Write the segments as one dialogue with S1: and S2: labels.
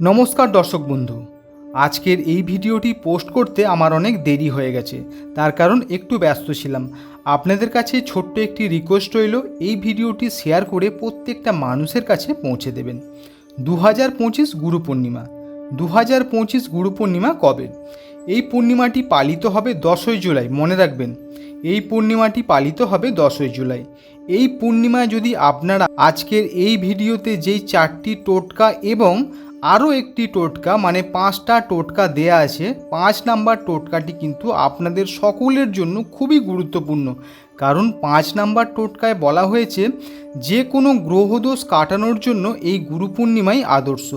S1: নমস্কার দর্শক বন্ধু। আজকের এই ভিডিওটি পোস্ট করতে আমার অনেক দেরি হয়ে গেছে, তার কারণ একটু ব্যস্ত ছিলাম। আপনাদের কাছে ছোট্ট একটি রিকোয়েস্ট রইল, এই ভিডিওটি শেয়ার করে প্রত্যেকটা মানুষের কাছে পৌঁছে দেবেন। দু হাজার পঁচিশ গুরু পূর্ণিমা। দু হাজার পঁচিশ গুরু পূর্ণিমা কবে? এই পূর্ণিমাটি পালিত হবে দশই জুলাই, মনে রাখবেন। এই পূর্ণিমাটি পালিত হবে দশই জুলাই। এই পূর্ণিমায় যদি আপনারা আজকের এই ভিডিওতে যেই চারটি টোটকা এবং আরও একটি টোটকা মানে পাঁচটা টোটকা দেয়া আছে। পাঁচ নাম্বার টোটকাটি কিন্তু আপনাদের সকলের জন্য খুবই গুরুত্বপূর্ণ। কারণ পাঁচ নাম্বার টোটকায় বলা হয়েছে, যে কোনো গ্রহদোষ কাটানোর জন্য এই গুরু পূর্ণিমাই আদর্শ।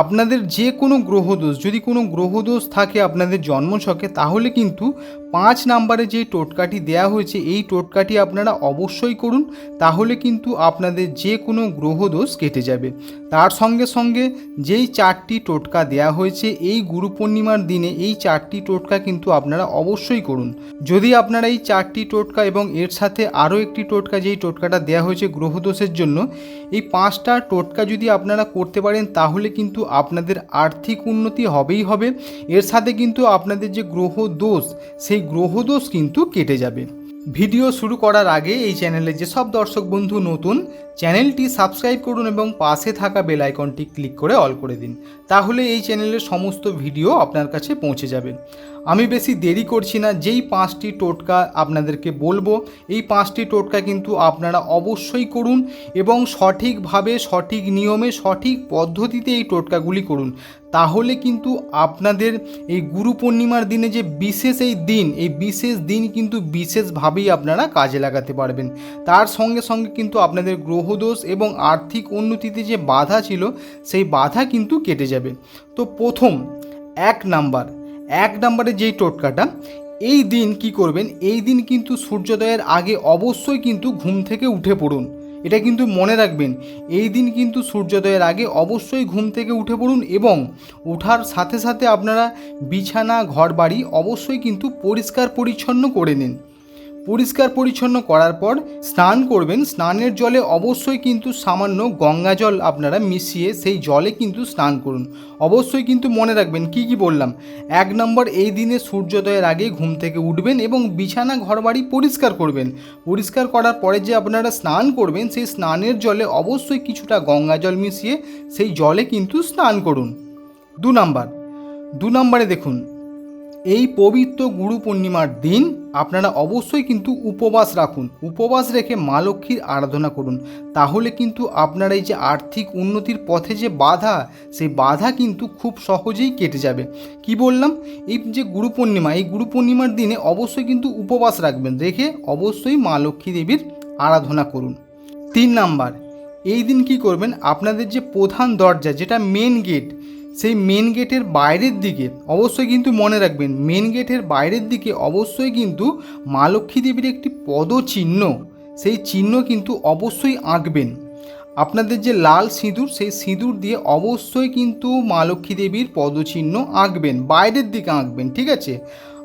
S1: আপনাদের যে কোনো গ্রহদোষ, যদি কোনো গ্রহদোষ থাকে আপনাদের জন্মছকে, তাহলে কিন্তু পাঁচ নাম্বারে যে টোটকাটি দেয়া হয়েছে, এই টোটকাটি আপনারা অবশ্যই করুন, তাহলে কিন্তু আপনাদের যে কোনো গ্রহদোষ কেটে যাবে। তার সঙ্গে সঙ্গে যেই চারটি টোটকা দেয়া হয়েছে, এই গুরু পূর্ণিমার দিনে এই চারটি টোটকা কিন্তু আপনারা অবশ্যই করুন। যদি আপনারা এই চারটি টোটকা এবং এর সাথে আরও একটি টোটকা, যেই টোটকাটা দেয়া হয়েছে গ্রহদোষের জন্য, এই পাঁচটা টোটকা যদি আপনারা করতে পারেন, তাহলে কিন্তু আপনাদের আর্থিক উন্নতি হবেই হবে। এর সাথে কিন্তু আপনাদের যে গ্রহ দোষ সেই গ্রহ দোষ কিন্তু কেটে যাবে। ভিডিও শুরু করার আগে এই চ্যানেলে যেসব দর্শক বন্ধু নতুন, চ্যানেলটি সাবস্ক্রাইব করুন এবং পাশে থাকা বেল আইকনটি ক্লিক করে অল করে দিন। তাহলে এই চ্যানেলের সমস্ত ভিডিও আপনার কাছে পৌঁছে যাবে। আমি বেশি দেরি করছি না, যেই পাঁচটি টোটকা আপনাদেরকে বলব, এই পাঁচটি টোটকা কিন্তু আপনারা অবশ্যই করুন এবং সঠিকভাবে, সঠিক নিয়মে, সঠিক পদ্ধতিতে এই টোটকাগুলি করুন। তাহলে কিন্তু আপনাদের এই গুরু পূর্ণিমার দিনে যে বিশেষ এই দিন, এই বিশেষ দিন কিন্তু বিশেষভাবেই আপনারা কাজে লাগাতে পারবেন। তার সঙ্গে সঙ্গে কিন্তু আপনাদের গ্রহদোষ এবং আর্থিক উন্নতিতে যে বাধা ছিল, সেই বাধা কিন্তু কেটে যাবে। তো প্রথম, এক নাম্বার, এক নাম্বারে যেই টোটকাটা, এই দিন কি করবেন? এই দিন কিন্তু সূর্যোদয়ের আগে অবশ্যই কিন্তু ঘুম থেকে উঠে পড়ুন। এটা কিন্তু মনে রাখবেন, এই দিন কিন্তু সূর্যোদয়ের আগে অবশ্যই ঘুম থেকে উঠে পড়ুন এবং ওঠার সাথে সাথে আপনারা বিছানা ঘর বাড়ি অবশ্যই কিন্তু পরিষ্কার পরিচ্ছন্ন করে নিন। পরিষ্কার পরিচ্ছন্ন করার পর স্নান করবেন। স্নানের জলে অবশ্যই কিন্তু সামান্য গঙ্গা জল আপনারা মিশিয়ে সেই জলে কিন্তু স্নান করুন। অবশ্যই কিন্তু মনে রাখবেন, কি কি বললাম? এক নম্বর, এই দিনে সূর্যোদয়ের আগে ঘুম থেকে উঠবেন এবং বিছানা ঘরবাড়ি পরিষ্কার করবেন। পরিষ্কার করার পরে যে আপনারা স্নান করবেন, সেই স্নানের জলে অবশ্যই কিছুটা গঙ্গা জল মিশিয়ে সেই জলে কিন্তু স্নান করুন। দু নাম্বার, দু নম্বরে দেখুন এই পবিত্র গুরু পূর্ণিমার দিন আপনারা অবশ্যই কিন্তু উপবাস রাখুন। উপবাস রেখে মা লক্ষ্মীর আরাধনা করুন। তাহলে কিন্তু আপনার এই যে আর্থিক উন্নতির পথে যে বাধা, সেই বাধা কিন্তু খুব সহজেই কেটে যাবে। কি বললাম? এই যে গুরু পূর্ণিমা, এই গুরু পূর্ণিমার দিনে অবশ্যই কিন্তু উপবাস রাখবেন। রেখে অবশ্যই মা লক্ষ্মী দেবীর আরাধনা করুন। তিন নাম্বার, এই দিন কি করবেন? আপনাদের যে প্রধান দরজা, যেটা মেন গেট সেই মেন গেটের বাইরের দিকে অবশ্যই কিন্তু মনে রাখবেন মেন গেটের বাইরের দিকে অবশ্যই কিন্তু মা লক্ষ্মী দেবীর একটি পদচিহ্ন, সেই চিহ্ন কিন্তু অবশ্যই আঁকবেন। আপনাদের যে লাল সিঁদুর, সেই সিঁদুর দিয়ে অবশ্যই কিন্তু মা লক্ষ্মী দেবীর পদচিহ্ন আঁকবেন, বাইরের দিকে আঁকবেন, ঠিক আছে?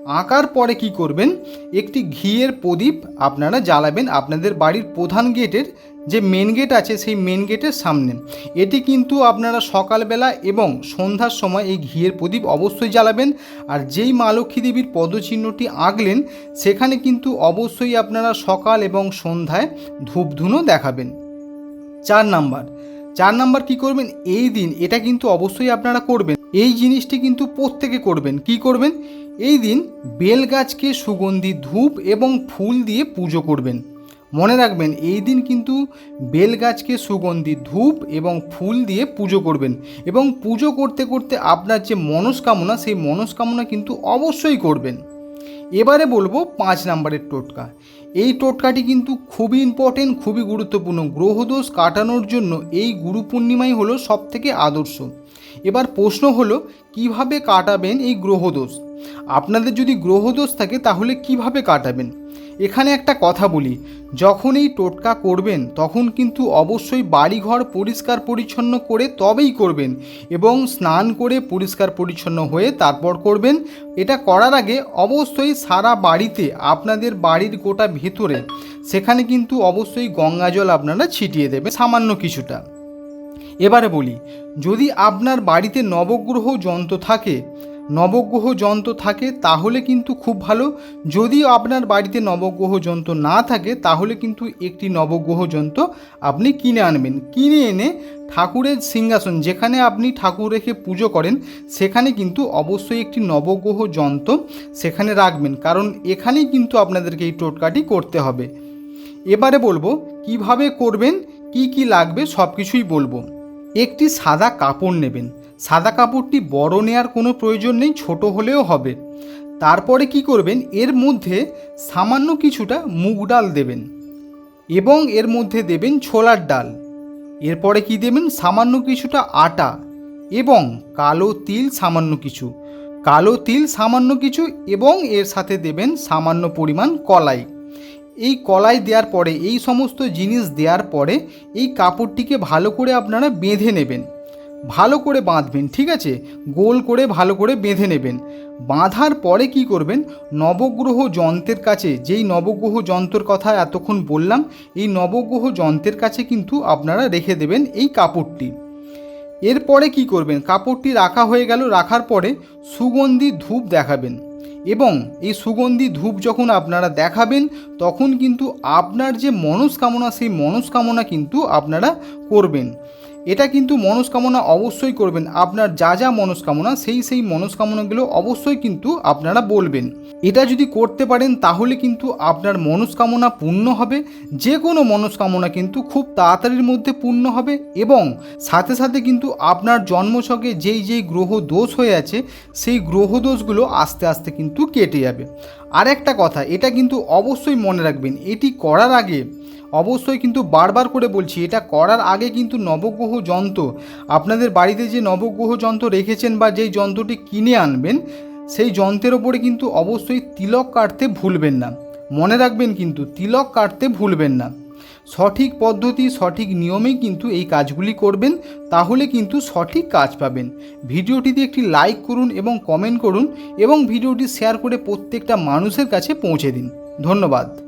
S1: আঁকার পরে কি করবেন? একটি ঘিয়ের প্রদীপ আপনারা জ্বালাবেন, আপনাদের বাড়ির প্রধান গেটের যে মেন গেট আছে সেই মেন গেটের সামনে। এটি কিন্তু আপনারা সকালবেলা এবং সন্ধ্যার সময় এই ঘিয়ের প্রদীপ অবশ্যই জ্বালাবেন। আর যেই মা লক্ষ্মী দেবীর পদচিহ্নটি আঁকলেন, সেখানে কিন্তু অবশ্যই আপনারা সকাল এবং সন্ধ্যায় ধূপধুনো দেখাবেন। চার নাম্বার। চার নাম্বার কি করবেন? এই দিন এটা কিন্তু অবশ্যই আপনারা করবেন। এই জিনিসটি কিন্তু প্রত্যেকে করবেন। কি করবেন? এই দিন বেল গাছকে সুগন্ধি ধূপ এবং ফুল দিয়ে পুজো করবেন। মনে রাখবেন, এই দিন কিন্তু বেল গাছকে সুগন্ধি, ধূপ এবং ফুল দিয়ে পুজো করবেন এবং পুজো করতে করতে আপনার যে মনস্কামনা, সেই মনস্কামনা কিন্তু অবশ্যই করবেন। এবারে বলব পাঁচ নাম্বারের টোটকা। এই টোটকাটি কিন্তু খুবই ইম্পর্টেন্ট খুবই গুরুত্বপূর্ণ। গ্রহদোষ কাটানোর জন্য এই গুরু পূর্ণিমাই হলো সবথেকে আদর্শ। এবার প্রশ্ন হলো, কীভাবে কাটাবেন এই গ্রহদোষ? আপনাদের যদি গ্রহদোষ থাকে, তাহলে কীভাবে কাটাবেন? এখানে একটা কথা বলি যখন এই টোটকা করবেন, তখন কিন্তু অবশ্যই বাড়িঘর পরিষ্কার পরিচ্ছন্ন করে তবেই করবেন এবং স্নান করে পরিষ্কার পরিচ্ছন্ন হয়ে তারপর করবেন। এটা করার আগে অবশ্যই সারা বাড়িতে, আপনাদের বাড়ির গোটা ভেতরে, সেখানে কিন্তু অবশ্যই গঙ্গা জল আপনারা ছিটিয়ে দেবেন, সামান্য কিছুটা। এবারে বলি, যদি আপনার বাড়িতে নবগ্রহ যন্ত্র থাকে নবগ্রহ যন্ত্র থাকে, তাহলে কিন্তু খুব ভালো। যদি আপনার বাড়িতে নবগ্রহ যন্ত্র না থাকে, তাহলে কিন্তু একটি নবগ্রহ যন্ত্র আপনি কিনে আনবেন। কিনে এনে ঠাকুরের সিংহাসন, যেখানে আপনি ঠাকুর রেখে পুজো করেন, সেখানে কিন্তু অবশ্যই একটি নবগ্রহ যন্ত্র সেখানে রাখবেন, কারণ এখানেই কিন্তু আপনাদেরকে এই টোটকাটি করতে হবে। এবারে বলব, কীভাবে করবেন, কি কি লাগবে সব কিছুই বলব। একটি সাদা কাপড় নেবেন। সাদা কাপড়টি বড় নেওয়ার কোনো প্রয়োজন নেই, ছোট হলেও হবে। তারপরে কি করবেন? এর মধ্যে সামান্য কিছুটা মুগ ডাল দেবেন এবং এর মধ্যে দেবেন ছোলার ডাল। এরপরে কি দেবেন? সামান্য কিছুটা আটা এবং কালো তিল সামান্য কিছু। কালো তিল সামান্য কিছু এবং এর সাথে দেবেন সামান্য পরিমাণ কলাই। এই কলাই দেওয়ার পরে, এই সমস্ত জিনিস দেওয়ার পরে, এই কাপড়টিকে ভালো করে আপনারা বেঁধে নেবেন। ভালো করে বাঁধবেন, ঠিক আছে? গোল করে ভালো করে বেঁধে নেবেন। বাঁধার পরে কি করবেন? নবগ্রহ যন্ত্রের কাছে, যেই নবগ্রহ যন্ত্রের কথা এতক্ষণ বললাম, এই নবগ্রহ যন্ত্রের কাছে কিন্তু আপনারা রেখে দেবেন এই কাপড়টি। এরপরে কি করবেন? কাপড়টি রাখা হয়ে গেল, রাখার পরে সুগন্ধি ধূপ দেখাবেন। এবং এই সুগন্ধি ধূপ যখন আপনারা দেখাবেন, তখন কিন্তু আপনার যে মনস্কামনা, সেই মনস্কামনা কিন্তু আপনারা করবেন। এটা কিন্তু মনস্কামনা অবশ্যই করবেন। আপনার যা যা মনস্কামনা, সেই সেই মনস্কামনাগুলো অবশ্যই কিন্তু আপনারা বলবেন। এটা যদি করতে পারেন, তাহলে কিন্তু আপনার মনস্কামনা পূর্ণ হবে। যে কোনো মনস্কামনা কিন্তু খুব তাড়াতাড়ির মধ্যে পূর্ণ হবে এবং সাথে সাথে কিন্তু আপনার জন্মছকে যেই যেই গ্রহ দোষ হয়ে আছে, সেই গ্রহ দোষগুলো আস্তে আস্তে কিন্তু কেটে যাবে। আর একটা কথা, এটা কিন্তু অবশ্যই মনে রাখবেন, এটি করার আগে অবশ্যই কিন্তু বারবার করে বলছি, এটা করার আগে কিন্তু নবগ্রহ যন্ত্র, আপনাদের বাড়িতে যে নবগ্রহ যন্ত্র রেখেছেন বা যেই যন্ত্রটি কিনে আনবেন, সেই যন্ত্রের ওপরে কিন্তু অবশ্যই তিলক কাটতে ভুলবেন না। মনে রাখবেন কিন্তু, তিলক কাটতে ভুলবেন না। সঠিক পদ্ধতি, সঠিক নিয়মে কিন্তু এই কাজগুলি করবেন, তাহলে কিন্তু সঠিক কাজ পাবেন। ভিডিওটিতে একটি লাইক করুন এবং কমেন্ট করুন এবং ভিডিওটি শেয়ার করে প্রত্যেকটা মানুষের কাছে পৌঁছে দিন। ধন্যবাদ।